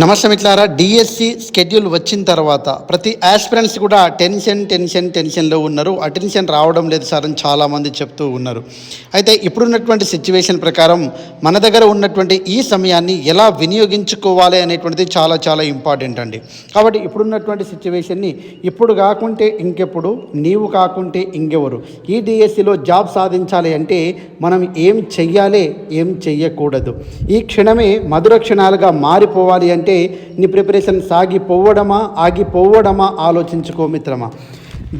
నమస్తే మిట్లారా DSC schedule వచ్చిన తర్వాత ప్రతి ఆస్పిరెంట్స్ కూడా టెన్షన్ టెన్షన్ టెన్షన్లో ఉన్నారు. అటెన్షన్ రావడం లేదు సార్ అని చాలామంది చెప్తూ ఉన్నారు. అయితే ఇప్పుడున్నటువంటి సిచ్యువేషన్ ప్రకారం మన దగ్గర ఉన్నటువంటి ఈ సమయాన్ని ఎలా వినియోగించుకోవాలి అనేటువంటిది చాలా చాలా ఇంపార్టెంట్ అండి. కాబట్టి ఇప్పుడున్నటువంటి సిచ్యువేషన్ని ఇప్పుడు కాకుంటే ఇంకెప్పుడు నీవు కాకుంటే ఇంకెవరు. ఈ డిఎస్సిలో జాబ్ సాధించాలి అంటే మనం ఏం చెయ్యాలి ఏం చెయ్యకూడదు. ఈ క్షణమే మధుర క్షణాలుగా మారిపోవాలి అంటే నీ ప్రిపరేషన్ సాగిపోవడమా ఆగిపోవడమా ఆలోచించుకో మిత్రమా.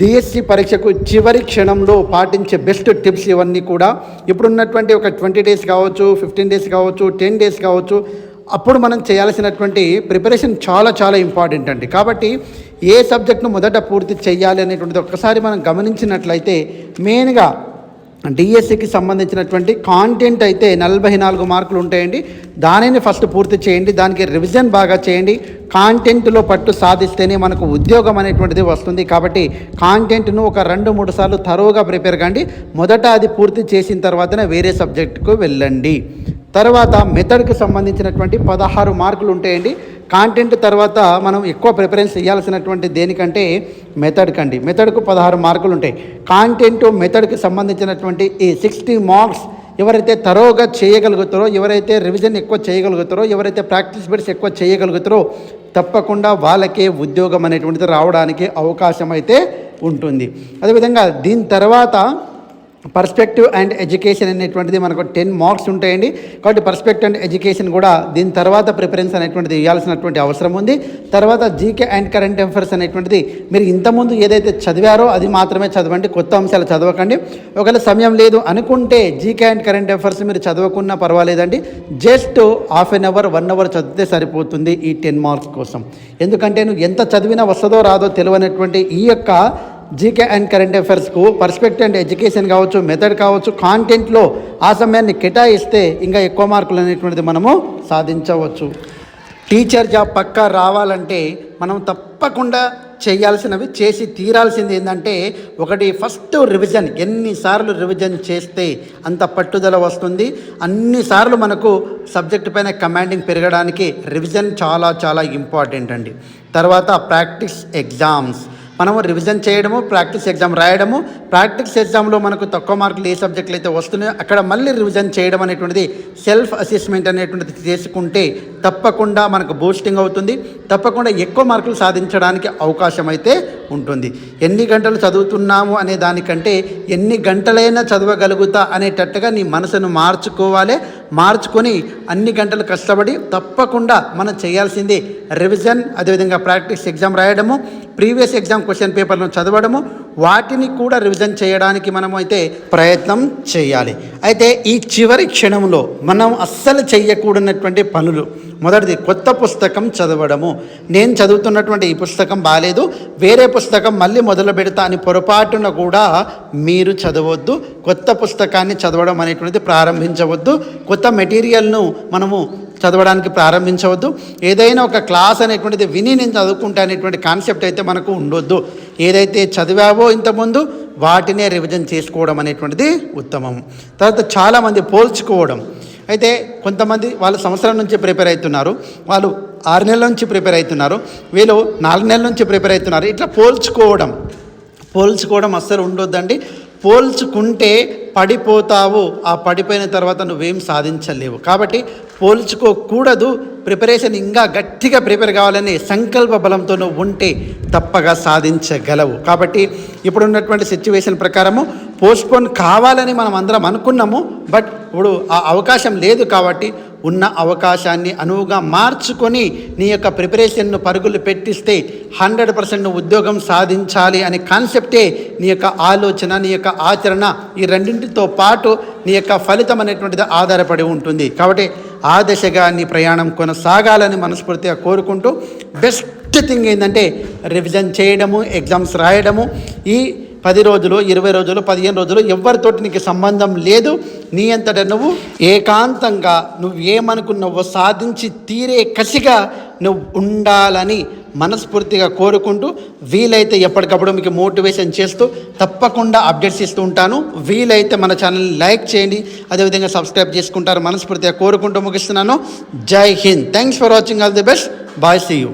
డిఎస్సి పరీక్షకు చివరి క్షణంలో పాటించే బెస్ట్ టిప్స్ ఇవన్నీ కూడా ఇప్పుడున్నటువంటి ఒక ట్వంటీ డేస్ కావచ్చు ఫిఫ్టీన్ డేస్ కావచ్చు టెన్ డేస్ కావచ్చు అప్పుడు మనం చేయాల్సినటువంటి ప్రిపరేషన్ చాలా చాలా ఇంపార్టెంట్ అండి. కాబట్టి ఏ సబ్జెక్ట్ను మొదట పూర్తి చేయాలి అనేటువంటిది ఒక్కసారి మనం గమనించినట్లయితే మెయిన్గా డిఎస్సికి సంబంధించినటువంటి కాంటెంట్ అయితే నలభై నాలుగు మార్కులు ఉంటాయండి. దానిని ఫస్ట్ పూర్తి చేయండి. దానికి రివిజన్ బాగా చేయండి. కాంటెంట్లో పట్టు సాధిస్తేనే మనకు ఉద్యోగం అనేటువంటిది వస్తుంది. కాబట్టి కాంటెంట్ను ఒక రెండు మూడు సార్లు తరువుగా ప్రిపేర్ కండి. మొదట అది పూర్తి చేసిన తర్వాతనే వేరే సబ్జెక్టుకు వెళ్ళండి. తర్వాత మెథడ్కి సంబంధించినటువంటి పదహారు మార్కులు ఉంటాయండి. కాంటెంట్ తర్వాత మనం ఎక్కువ ప్రిఫరెన్స్ ఇవ్వాల్సినటువంటి దేనికంటే మెథడ్ కండి మెథడ్కు పదహారు మార్కులు ఉంటాయి. కాంటెంట్ మెథడ్కి సంబంధించినటువంటి ఈ సిక్స్టీ మార్క్స్ ఎవరైతే తరోగా చేయగలుగుతారో ఎవరైతే రివిజన్ ఎక్కువ చేయగలుగుతారో ఎవరైతే ప్రాక్టీస్ బెడ్స్ ఎక్కువ చేయగలుగుతారో తప్పకుండా వాళ్ళకే ఉద్యోగం అనేటువంటిది రావడానికి అవకాశం అయితే ఉంటుంది. అదేవిధంగా దీని తర్వాత పర్స్పెక్టివ్ అండ్ ఎడ్యుకేషన్ అనేటువంటిది మనకు టెన్ మార్క్స్ ఉంటాయండి. కాబట్టి పర్స్పెక్టివ్ అండ్ ఎడ్యుకేషన్ కూడా దీని తర్వాత ప్రిఫరెన్స్ అనేటువంటిది ఇవ్వాల్సినటువంటి అవసరం ఉంది. తర్వాత జీకే అండ్ కరెంట్ అఫైర్స్ అనేటువంటిది మీరు ఇంతకుముందు ఏదైతే చదివారో అది మాత్రమే చదవండి. కొత్త అంశాలు చదవకండి. ఒకవేళ సమయం లేదు అనుకుంటే జీకే అండ్ కరెంట్ అఫైర్స్ మీరు చదవకున్నా పర్వాలేదండి. Just half an hour one hour చదివితే సరిపోతుంది ఈ టెన్ మార్క్స్ కోసం. ఎందుకంటే నువ్వు ఎంత చదివినా వస్తుందో రాదో తెలియనటువంటి ఈ యొక్క జీకే అండ్ కరెంట్ అఫైర్స్కు పర్స్పెక్ట్ అండ్ ఎడ్యుకేషన్ కావచ్చు మెథడ్ కావచ్చు కాంటెంట్లో ఆ సమయాన్ని కేటాయిస్తే ఇంకా ఎక్కువ మార్కులు అనేటువంటిది మనము సాధించవచ్చు. టీచర్ జాబ్ పక్కా రావాలంటే మనం తప్పకుండా చేయాల్సినవి చేసి తీరాల్సింది ఏంటంటే ఒకటి ఫస్ట్ రివిజన్ ఎన్నిసార్లు రివిజన్ చేస్తే అంత పట్టుదల వస్తుంది. అన్నిసార్లు మనకు సబ్జెక్ట్ పైన కమాండింగ్ పెరగడానికి రివిజన్ చాలా చాలా ఇంపార్టెంట్ అండి. తర్వాత ప్రాక్టీస్ ఎగ్జామ్స్ మనము రివిజన్ చేయడము ప్రాక్టీస్ ఎగ్జామ్ రాయడము. ప్రాక్టీస్ ఎగ్జామ్లో మనకు తక్కువ మార్కులు ఏ సబ్జెక్టులు అయితే వస్తున్నాయో అక్కడ మళ్ళీ రివిజన్ చేయడం అనేటువంటిది సెల్ఫ్ అసెస్మెంట్ అనేటువంటిది చేసుకుంటే తప్పకుండా మనకు బూస్టింగ్ అవుతుంది. తప్పకుండా ఎక్కువ మార్కులు సాధించడానికి అవకాశం అయితే ఉంటుంది. ఎన్ని గంటలు చదువుతున్నాము అనే దానికంటే ఎన్ని గంటలైనా చదవగలుగుతా అనేటట్టుగా నీ మనసును మార్చుకోవాలి. మార్చుకొని అన్ని గంటలు కష్టపడి తప్పకుండా మనం చేయాల్సింది రివిజన్ అదేవిధంగా ప్రాక్టీస్ ఎగ్జామ్ రాయడము ప్రీవియస్ ఎగ్జామ్ క్వశ్చన్ పేపర్లను చదవడము వాటిని కూడా రివిజన్ చేయడానికి మనం అయితే ప్రయత్నం చేయాలి. అయితే ఈ చివరి క్షణంలో మనం అస్సలు చేయకూడనటువంటి పనులు. మొదటిది కొత్త పుస్తకం చదవడము. నేను చదువుతున్నటువంటి ఈ పుస్తకం బాగాలేదు వేరే పుస్తకం మళ్ళీ మొదలు పెడతా అని పొరపాటున కూడా మీరు చదవద్దు. కొత్త పుస్తకాన్ని చదవడం అనేటువంటిది ప్రారంభించవద్దు. కొత్త మెటీరియల్ను మనము చదవడానికి ప్రారంభించవద్దు. ఏదైనా ఒక క్లాస్ అనేటువంటిది విని నేను చదువుకుంటా అనేటువంటి కాన్సెప్ట్ అయితే మనకు ఉండొద్దు. ఏదైతే చదివావో ఇంతకుముందు వాటినే రివిజన్ చేసుకోవడం అనేటువంటిది ఉత్తమం. తర్వాత చాలామంది పోల్చుకోవడం. అయితే కొంతమంది వాళ్ళు సంవత్సరం నుంచి ప్రిపేర్ అవుతున్నారు. వాళ్ళు ఆరు నెలల నుంచి ప్రిపేర్ అవుతున్నారు. వీళ్ళు నాలుగు నెలల నుంచి ప్రిపేర్ అవుతున్నారు. ఇట్లా పోల్చుకోవడం. పోల్చుకోవడం అస్సలు ఉండొద్దండి. పోల్చుకుంటే పడిపోతావు. ఆ పడిపోయిన తర్వాత నువ్వేం సాధించలేవు. కాబట్టి పోల్చుకోకూడదు. ప్రిపరేషన్ ఇంకా గట్టిగా ప్రిపేర్ కావాలని సంకల్ప బలంతో నువ్వు ఉంటే తప్పగా సాధించగలవు. కాబట్టి ఇప్పుడున్నటువంటి సిచ్యువేషన్ ప్రకారము పోస్ట్పోన్ కావాలని మనం అందరం అనుకున్నాము బట్ ఇప్పుడు ఆ అవకాశం లేదు కాబట్టి ఉన్న అవకాశాన్ని అనువుగా మార్చుకొని నీ యొక్క ప్రిపరేషన్ను పరుగులు పెట్టిస్తే హండ్రెడ్ పర్సెంట్ ఉద్యోగం సాధించాలి అనే కాన్సెప్టే నీ యొక్క ఆలోచన నీ యొక్క ఆచరణ ఈ రెండింటితో పాటు నీ యొక్క ఫలితం అనేటువంటిది ఆధారపడి ఉంటుంది. కాబట్టి ఆ దశగా నీ ప్రయాణం కొనసాగాలని మనస్ఫూర్తిగా కోరుకుంటూ బెస్ట్ థింగ్ ఏంటంటే రివిజన్ చేయడము ఎగ్జామ్స్ రాయడము. ఈ పది రోజులు ఇరవై రోజులు పదిహేను రోజులు ఎవరితోటి నీకు సంబంధం లేదు. నీ అంతట నువ్వు ఏకాంతంగా నువ్వేమనుకున్నావో సాధించి తీరే కసిగా నువ్వు ఉండాలని మనస్ఫూర్తిగా కోరుకుంటూ వీలైతే ఎప్పటికప్పుడు మీకు మోటివేషన్ చేస్తూ తప్పకుండా అప్డేట్స్ ఇస్తూ ఉంటాను. వీలైతే మన ఛానల్ని లైక్ చేయండి. అదేవిధంగా సబ్స్క్రైబ్ చేసుకుంటారు మనస్ఫూర్తిగా కోరుకుంటూ ముగిస్తున్నాను. జై Hind. Thanks for watching all the best bye see you